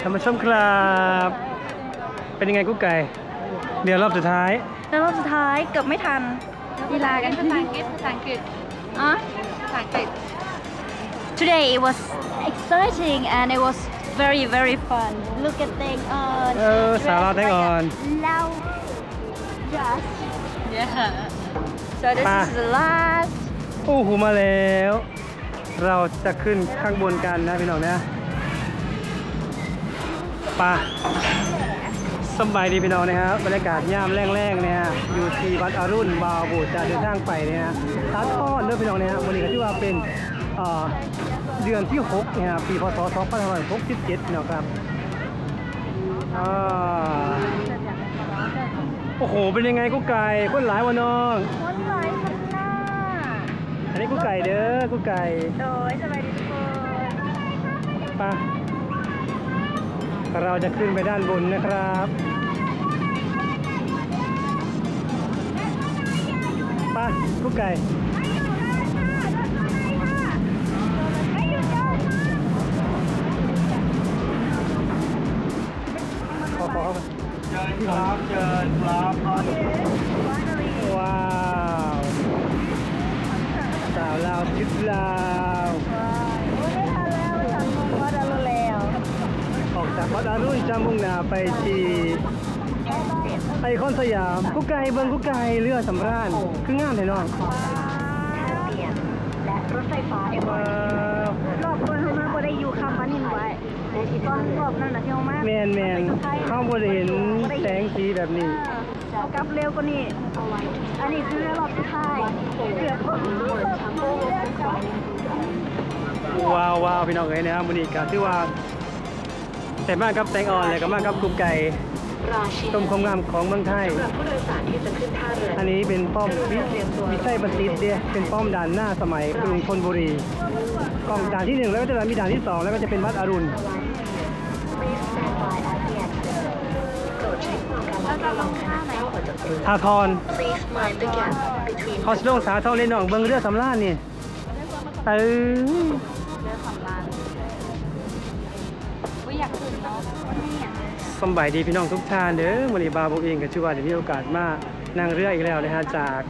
ท่านผู้ชมครับ เป็นยังไงกุ๊กไก่ เดี๋ยวรอบสุดท้าย แล้วรอบสุดท้ายเกือบไม่ทันลีลากัน ภาษาอังกฤษภาษาอังกฤษอะภาษาอังกฤษ Today it was exciting and it was very very fun. Look at thing on. เออสาระ Thing On Loud. Just. yeah So this มา is the last. โอ้โหมาแล้ว เราจะขึ้นข้างบนกันนะพี่น้องนะ ไป่ะสำบายดีพี่น้องนะครับบรรยากาศย่ามแรงๆเนี่ยฮะอยู่ที่วัดอรุณบาวบูจะเดินทางไปเนี่ยฮะตาทอดด้วยพี่น้องนะฮะวันนี้ก็ที่ว่าเป็นเอ่อเดือนที่6เนี่ยฮะปีพศ2567พี่น้องครับอ่าโอ้โห เป็นยังไงกุ๊กไก่คนหลายวะน้องคนหลายข้างหน้าอันนี้กุ๊กไก่เด้อกุ๊กไก่โดยสบายดีทุกคนไป เราจะขึ้นไปด้านบนนะครับไปกุ๊กไก่ขอขอเข้าไปเชิญครับเชิญครับว้าวสาวลาวชุดลา รุณจะมุ่งหน้าไปที่ไอคอนสยามกุ๊กไก่เบิ้งกุ๊กไก่เรือสำราญคืองามเลยน้องและรถไฟฟ้าเอ็มรอบคนเขามาบ่ได้อยู่คำมันนินไว้แต่ที่ตองรอบนั้นนะที่เขามาแมนแมนเข้าบ่ได้เห็นแสงสีแบบนี้เอากลับเร็วกว่านี้อันนี้คือรอบสุดท้ายเกือบว้าวว้าวพี่น้องเอ้ยนะครับมื้อนี้ก็ถือว่า แต่มากกับแตงอ่อนเลยก็มากกับกุ๊กไก่ชมความงามของเมืองไทยอันนี้เป็นป้อมวิวิชัยบัณฑิตเดียเป็นป้อมด่านหน้าสมัยกรุงธนบุรีกองด่านที่หนึ่งแล้วก็จะมีด่านที่สองแล้วก็จะเป็นวัดอรุณแล้วจะลงท่าไหนทาทรเขาสิลงสาทรเลยน้องเบิ่งเรือสำราญนี่เออ สบายดีพี่น้องทุกท่านเด้อมื้อนี้บาวผมเองก็ชื่อว่าได้มีโอกาสมานั่งเรืออีกแล้วนะฮะจาก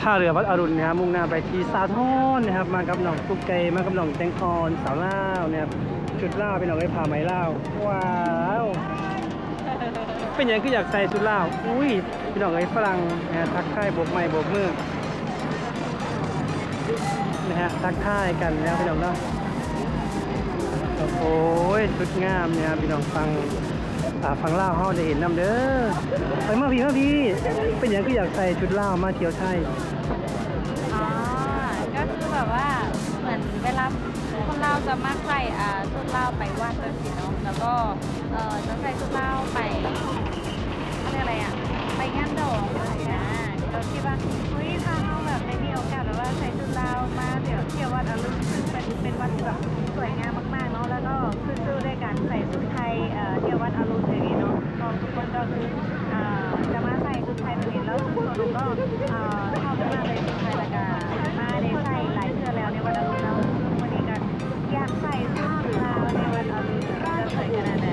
ท่าเรือวัดอรุณนะครับมุ่งหน้าไปที่สาทรนะครับ มากับน้องตุ๊กไก่มากับน้องแตงทอนสาวล่าวนะครับชุดล่าวพี่น้องเอ้ยผ้าไหมลาวว้าวเป็นยังคืออยากใส่ชุดล่าวอุ้ยพี่น้องเอ้ยฝรั่งนะฮะทักทายโบกไม้โบกมือนะฮะทักทายกันแล้วพี่น้องเนาะ โอ้ยชุดงามเนี่ยพี่น้องฟังฟังเล่าเฮาได้เห็นนำเด้อไปมาพี่มาพี่เป็นอย่างก็อยากใส่ชุดเล่ามาเที่ยวไทยอ๋อก็คือแบบว่าเหมือนเวลาคนเราจะมักใส่อ่าชุดเล่าไปวัดแบบนี้เนาะแล้วก็เออจะใส่ชุดเล่าไปอะไรอะไรอะไปงานดอกอะไรนะเราคิดว่าเฮ้ยถ้าเราแบบได้มีโอกาสแบบว่าใส่ชุดเล่ามาเดี๋ยวเที่ยววัดอรุณซึ่งเป็นเป็นวัดที่แบบสวยงามมาก ๆเนาะแล้วก็ขึ้นชื่อด้วยการใส่ชุดไทยเอ่อเที่ยววัดอรุณอย่างนี้เนาะก็ทุกคนก็คืออ่าจะมาใส่ชุดไทยแบบนี้แล้วส่วนหนูก็อ่าชอบมากเลยชุดไทยและกามาได้ใส่หลายเทื่อแล้วในวัดอรุณแล้ววันนี้กันอยากใส่ชุดลาวในวัดอรุณจะสวยขนาดไหน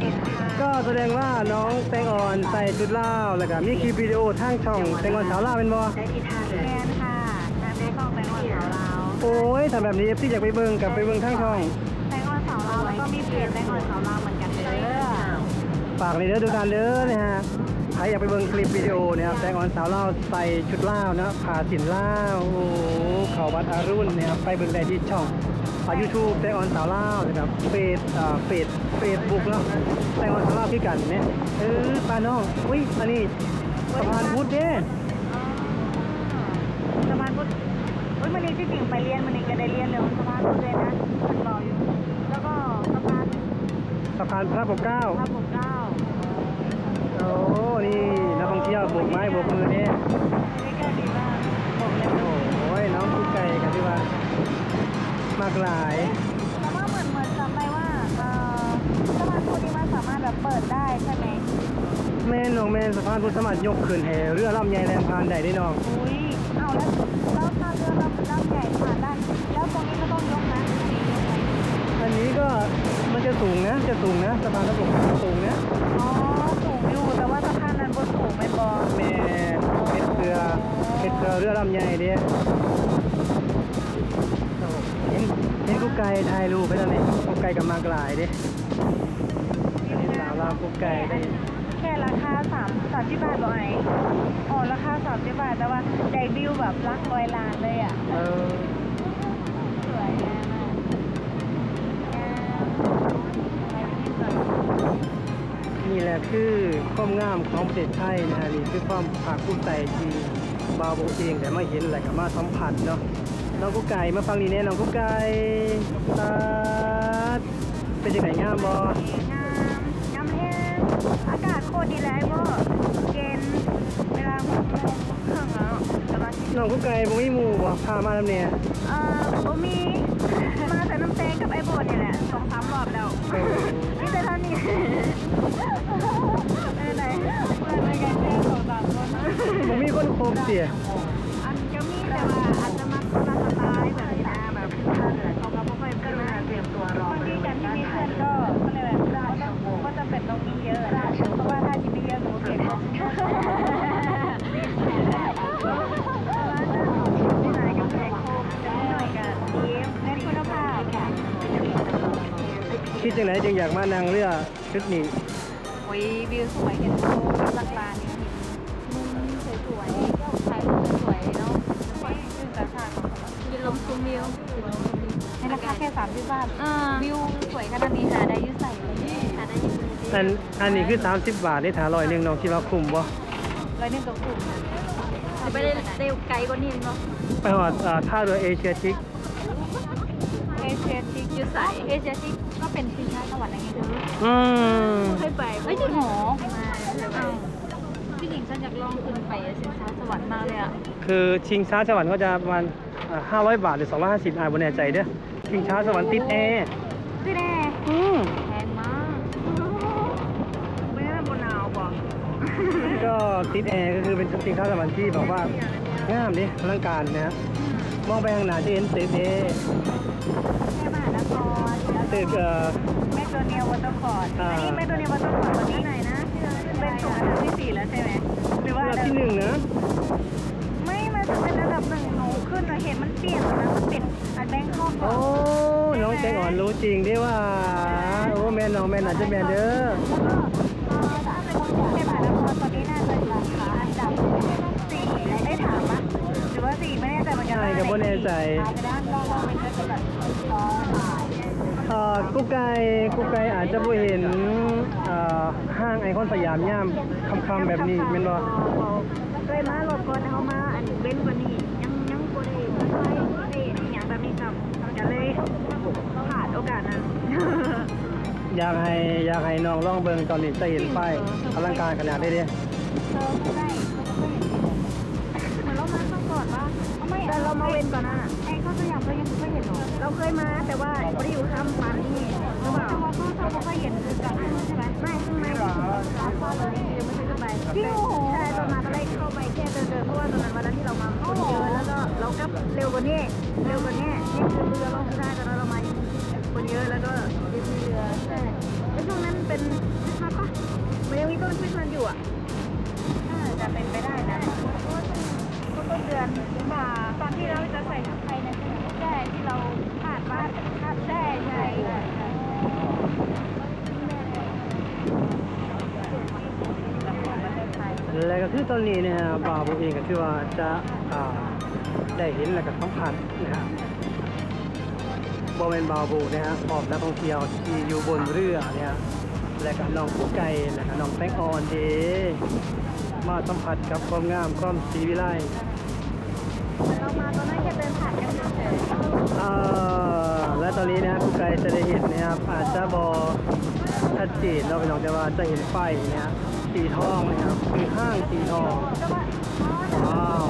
เอ็นค่ะก็แสดงว่าน้องแตงอ่อนใส่ชุดเล่าวแล้วก็มีคลิปวิดีโอทางช่องแตงอ่อนสาวลาวเป็นบ่แมนค่ะแมนไม่ต้องแตงอ่อนสาวลาวโอ้ยถ้าแบบนี้ที่อยากไปเบิ่งกับไปเบิ่งทางช่อง เพจแตงอ่อนสาวลาวเหมือนกันเด้อฝากเลยเด้อทุกท่านเด้อนะฮะใครอยากไปเบิ่งคลิปวิดีโอเนะครับแตงอ่อนสาวลาวใส่ชุดลาวนะผ่าสินลาวโอ้โหเขาวัดอรุณนะครับไปเบิ่งได้ที่ช่องอ่า YouTube แตงอ่อนสาวลาวนะครับเฟซอ่าเฟซเฟซบุ๊กเนาะแตงอ่อนสาวลาวพี่กันเนี่ยเออป้าน้องอุ้ยอันนี้สะพานพุทธเด้สะพานพุทธอุ้ยมันนี้ที่จริงไปเรียนมันนี้ก็ได้เรียนเรื่องสะพานพุทธเลยนะมันบอกอยู่ สะพานพระปกเกล้าพระปกเกล้าโอ้นี่นักท่องเที่ยวโบกไม้โบกมือเนี่ยนี่ก็ดีมากบอกเลยโอ้ยน้องกุ๊กไก่กันที่ว่ามากหลายแล้วก็เหมือนเหมือนจำได้ว่าเอ่อสะพานพุทธนี้มันสามารถแบบเปิดได้ใช่ไหมแม่นน้องแม่นสะพานพุทธสามารถยกขึ้นแห่เรือลำใหญ่แรงพานได้ได้น้องอุ้ยเอาแล้วแล้วถ้าเรือลำลำใหญ่ผ่านได้แล้วตรงนี้ก็ต้องยกนะอันนี้ จะสูงนะ จะสูงนะสะพานพระปกเกล้าสูงนะอ๋อสูงอยู่แต่ว่าสะพานนั้นบนสูงไม่บอแม่เป็นเรือเป็นเรือเรือลำใหญ่เด้เห็นเห็นกุ๊กไก่ถ่ายรูปไปแล้วนี่กุ๊กไก่กับมากลายเด้อันนี้สาวลาวกุ๊กไก่ได้แค่ราคาสามสามสิบบาทบ่อยอ๋อราคาสามสิบบาทแต่ว่าได้วิวแบบรักร้อยล้านเลยอะเออ คือความงามของประเทศไทยนะฮะนี่คือความภาคภูมิใจที่บาวโบเองแต่มาเห็นอะไรกับมาสัมผัสเนาะน้องกุ๊กไก่มาฟังนี่แน่น้องกุ๊กไก่ตาดเป็นยังไงงามบองามงามแห้งอากาศโคตรดีเลยพ่อเย็นเวลาหกโมงครึ่งแล้วแต่ว่าน้องกุ๊กไก่บ่มีหมู่บ่พามาแล้วเนี่ยเอ่อบ่มี มาแต่น้ำแตงกับไอ้โบดนี่แหละสองสามรอบแล้วโอ้นี่แต่เท่านี้ไม่ได้ไหนเพื่อนไปกันแค่สองสามคนบ่มีคนโคมเสียอันก็มีแต่ว่าอาจจะมาคนละสไตล์แบบนี้นะแบบเขาก็ไม่ค่อยก็เลยเตรียมตัวรอบางทีการที่มีเพื่อนก็ก็เลยแบบก็จะเป็นตรงนี้เยอะนะเพราะว่าถ้าที่ไม่เยอะหนูเก็บ ดจังไหนจึงอยากมานั่งเรือชุดนี้โอ้ยวิวสวยเห็นโค้งต่างๆนี่มุมสวยๆถ่ายรูปสวยๆเนาะชื่นตาชาติยินลมชมวิวในราคาแค่สามสิบบาทวิวสวยขนาดนี้หาได้อยุ่ใส่หาได้อยุ่อันอันนี้คือ 30 บาทนี่ถาร้อยหนึงน้องคิดว่าคุ้มบ่ร้อยหนึ่งกับกลุ่มจะไปได้เร็วไกลกว่านี้เนาะไปหอดอ่าท่าเรือเอเชียทิกเอเชียทิกอยู่ใส่เอเชียทิกก็ เป็นชิงช้าสวรรค์อะไรเงี้ยเธออืมเคยไปไม่จริงหรอพี่หญิงฉันอยากลองขึ้นไปชิงช้าสวรรค์มากเลยอะคือชิงช้าสวรรค์ก็จะประมาณอ่า500 บาทหรือ 250อ่าบ่แน่ใจเด้อชิงช้าสวรรค์ติดแอร์พี่แน่อืมแพงมากไม่ได้บนหนาวป่ะก็ติดแอร์ก็คือเป็นชิงช้าสวรรค์ที่แบบว่างามดิอลังการนะฮะมองไปข้างหน้าจะเห็นตึกเอ ตึกเอ่อ แมคโดเนียลวอเตอร์คอร์ดอ่า อันนี้แมคโดเนียลวอเตอร์คอร์ดวันนี้ไหนนะเป็นสูงอันดับที่สี่แล้วใช่ไหมหรือว่าอันดับที่หนึ่งนะ ไม่มันจะเป็นอันดับหนึ่งหนูขึ้นเราเห็นมันเปลี่ยนนะมันเป็นอันแบงคอกโอ้น้องแจงอ่อนรู้จริงดิว่า โอ้แม่นน้องแม่นอาจจะแม่นเด้อถ้าเป็นคนเป็นมหานครตอนนี้น่าจะอยู่อันดับสี่ได้ถามปะหรือว่าสี่ไม่แน่ใจเหมือนกันใช่ก็บ่แน่ใจ อาจจะได้ลองลองเป็นแบบอ๋อเอ่อ กุ๊กไก่กุ๊กไก่อาจจะบ่เห็นเอ่อห้างไอคอนสยามย่ามค่ำๆแบบนี้แม่นบ่เคยมาหลบก่อนเขามาอันเว้นกว่านี้ยังยังบ่ได้บ่ได้อย่างแบบนี้ครับจะเลยขาดโอกาสนั้นอยากให้อยากให้น้องลองเบิ่งตอนนี้จะเห็นป้ายอลังการขนาดได้เด้เออไม่ได้ เรามาเว้นก่อนน่ะไอ้เขาสยามเรายังไม่เคยเห็นหรอเราเคยมาแต่ว่าไม่ได้อยู่ข้ามปานนี่หรือเปล่าแต่ว่าเขาเราไม่เคยเห็นคือกันใช่ไหมไม่ข้างในหรอเข้าเลยยังไม่เคยขึ้นไปจริงใช่ตอนมาตอนแรกเข้าไปแค่เดินเดินเพราะว่าตอนนั้นวันนั้นที่เรามาคนเยอะแล้วก็เราก็เร็วกว่านี้เร็วกว่านี้นี่คือเรือลงได้ตอนนั้นเรามาคนเยอะแล้วก็ยึดเรือใช่แล้วช่วงนั้นเป็นคริสต์มาสปะมันยังมีต้นคริสต์มาสอยู่อะน่าจะเป็นไปได้นะก็ต้นเดือนมาต อนที่เราจะใส่ชุดไทยนะใช่ไหมใช่ที่เราคาดว่าคาดใช่ใช่ใช่และก็คือตอนนี้นะฮะบ่าวผมเองก็คือว่าจะอ่าได้เห็นและก็สัมผัสนะฮะบ่แม่นบ่าวโบนะฮะพร้อมนักท่องเที่ยวที่อยู่บนเรือเนี่ยฮะและก็น้องกุ๊กไก่และก็น้องแป้งอ่อนเดมาสัมผัสกับความงามความสีวิไล มาตอนนั้นแค่เดินผ่านกันเฉยอ่าและตอนนี้นะกุ๊กไก่จะได้เห็นนะครับอาจจะบอชัดเจนเราไปลองจะว่าจะเห็นไฟนะฮะสีทองนะครับคือห้างสีทองก็ว่าอ๋อว้าว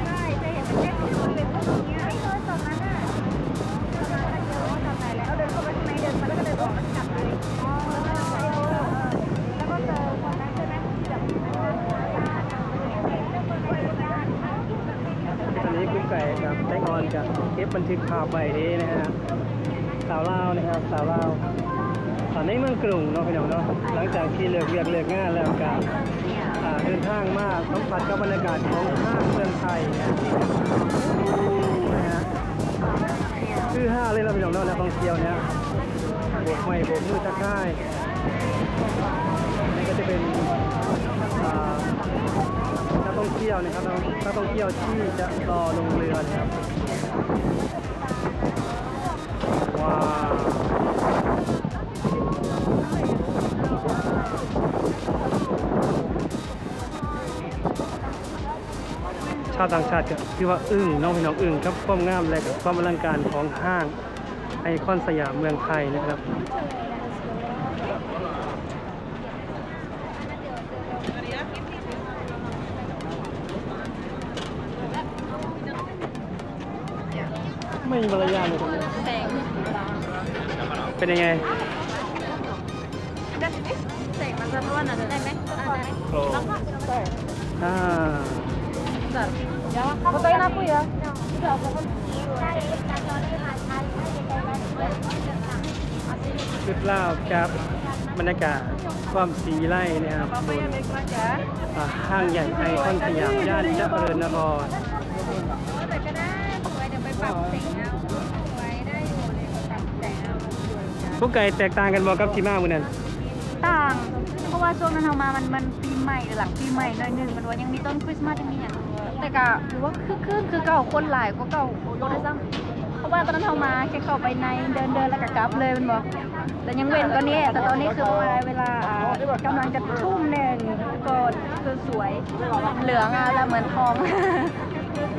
ใช่จะเห็นเป็นเด็กที่มันเป็นพวกเนี้ย อนกับเก็บบันทึกภาพไว้ดีนะฮะสาวลาวนะครับสาวลาวอ่าในเมืองกรุงเนาะพี่น้องเนาะหลังจากที่เลิกเวียกเลิกงานแล้วก็อ่าเดินทางมาสัมผัสกับบรรยากาศของห้างเมืองไทยนะฮะคือห้าเลยเราพี่น้องเนาะนักท่องเที่ยวเนี่ยโบกไม้โบกมือทักทายนี่ก็จะเป็นอ่านักท่องเที่ยวนะครับนักท่องเที่ยวที่จะรอลงเรือนะครับ ว้าวชาวต่างชาติก็คือว่าอึ้งน้องพี่น้องอึ้งครับความงามและกับความอลังการของห้างไอคอนสยามเมืองไทยนะครับ ไม่มีมารยาทเลยตรงนี้แสงเป็นยังไงแสงมันสะท้อนอะได้ไหมได้ไหมโอ้อ่า Patayin ako ya. ชุดลาวครับบรรยากาศความสีไล่นะครับบนห้างใหญ่ไอคอนสยามย่านเริญนคร ปปรับแสงเอาสวยได้อยู่เลยปรับแสงเอาพวกไก่แตกต่างกันบอกกับที่มามือนั้นต่าง เพราะว่าช่วงนั้นเรามามันมันปีใหม่หรือหลังปีใหม่หน่อยหนึงมันว่ายังมีต้นคริสต์มาสยังมีอย่างแต่ก็ถือว่าคือคืนคือเก่าคนหลายกว่าเก่าโดนได้ซ้ำเพราะว่าตอนนั้นเรามาแค่เข้าไปในเดินเดินแล้วก็กลับเลยมันบอกแต่ยังเว้นตอนนี้แต่ตอนนี้คือเวลาเวลาอ่ากำลังจะทุ่มหนึ่งก็คือสวยเหลืองอะแล้วเหมือนทอง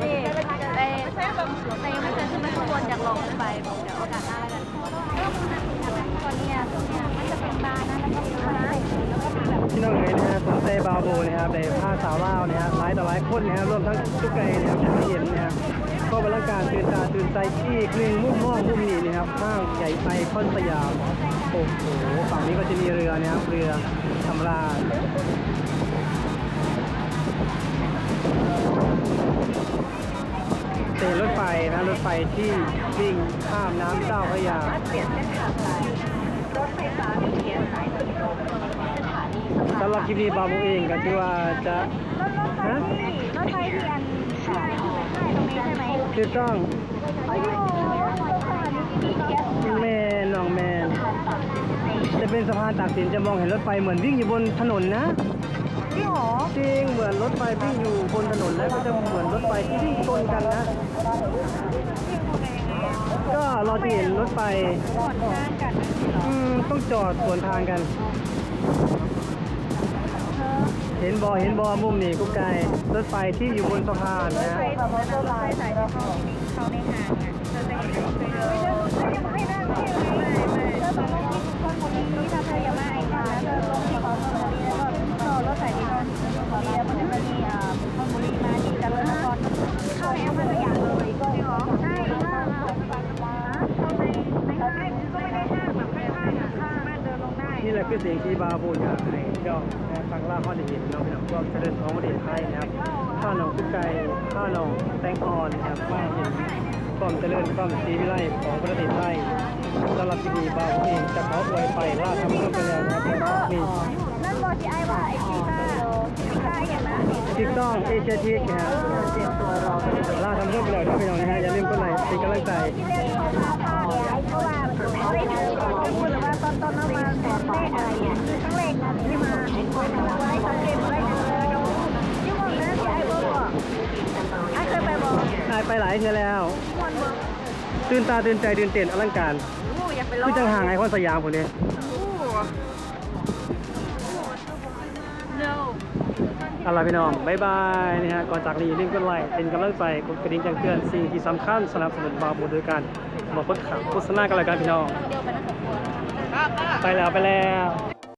นี่แต่แต่ยังไม่เคยขึ้นไปข้างบนอยากลองขึ้นไปเดี๋ยวโอกาสหน้าแล้วกันตอนนี้อะตรงเนี้ยมันจะเป็นบาร์นะแล้วก็มีร้านพี่น้องเอ๋ยนะฮะสนใจบาโบนะครับในผ้าสาวลาวนะฮะหลายต่อหลายคนนะครับรวมทั้งทุกไก่นะครับที่เห็นนะครับก็บรรยากาศตื่นตาตื่นใจอีกหนึ่งมุมมองมุมนี้นะครับห้างใหญ่ไอคอนสยามโอ้โหฝั่งนี้ก็จะมีเรือนะครับเรือสำราญ เป็นรถไฟนะ รถไฟที่วิ่งข้ามน้ำเจ้าพระยาสำหรับคลิปนี้บาบูเองก็ที่ว่าจะฮะรถไฟเที่อันที่ไปค่ายตรงนี้ใช่ไหมคือต้องแมนน้องแมนจะเป็นสะพานตากสินจะมองเห็นรถไฟเหมือนวิ่งอยู่บนถนนนะ จริงเหรอจริงเหมือนรถไฟวิ่งอยู่บนถนนแล้วก็จะเหมือนรถไฟที่วิ่งชนกันนะ ก็เราจะเห็นรถไฟก่อนข้างกันอืมต้องจอดสวนทางกันเห็นบอเห็นบอมุมนี่กุ๊กไก่รถไฟที่อยู่บนสะพานนะไปแบบว่าเจอลายสายที่เขาเขาในห้างอะ ได้นี่แหละคือเสียงที่บาบูอยากให้เจ้าฟังล่าข้อดีเห็นเราเป็นพวกเจริญของประเทศไทยนะครับข้าหนองกุ๊กไก่ข้าหนองแตงอ่อนนะครับมาเห็นความเจริญความศรีวิไลของประเทศไทยสำหรับที่ดีบาบูเองจะขออวยไปล่าทำเพื่อไปแล้วนะครับนี่นั่นบอกที่ไอ้ว่าไอ้กีตาร์กีตาร์อย่างนั้นถูกต้องเอเชียทีนะครับล่าทำเพื่อไปแล้วที่พี่น้องนะฮะอย่าลืมกดไลค์เป็นกำลังใจ มาแสนเลขอะไรเนี่ยทั้งเลขที่มาไว้สังเกตไว้นะยุ่งมากนะที่ไอ้บอกไอ้เคยไปบอกนายไปหลายเทื่อแล้วตื่นตาตื่นใจตื่นเต้นอลังการอู้อยากไปลอคืงอจังห่างไอคอนสยามผมเนี่ย no เอาล่ะพี่น้องบายบายนะฮะก่อนจากนี้อย่าลืมกดไลค์เป็นกำลังใจกดกระดิ่งแจ้งเตือนสิ่งที่สำคัญสนับสนุนบาบูโดยการมาโฆษณาโฆษณากันแล้วกันพี่น้อง ไปแล้วไปแล้ว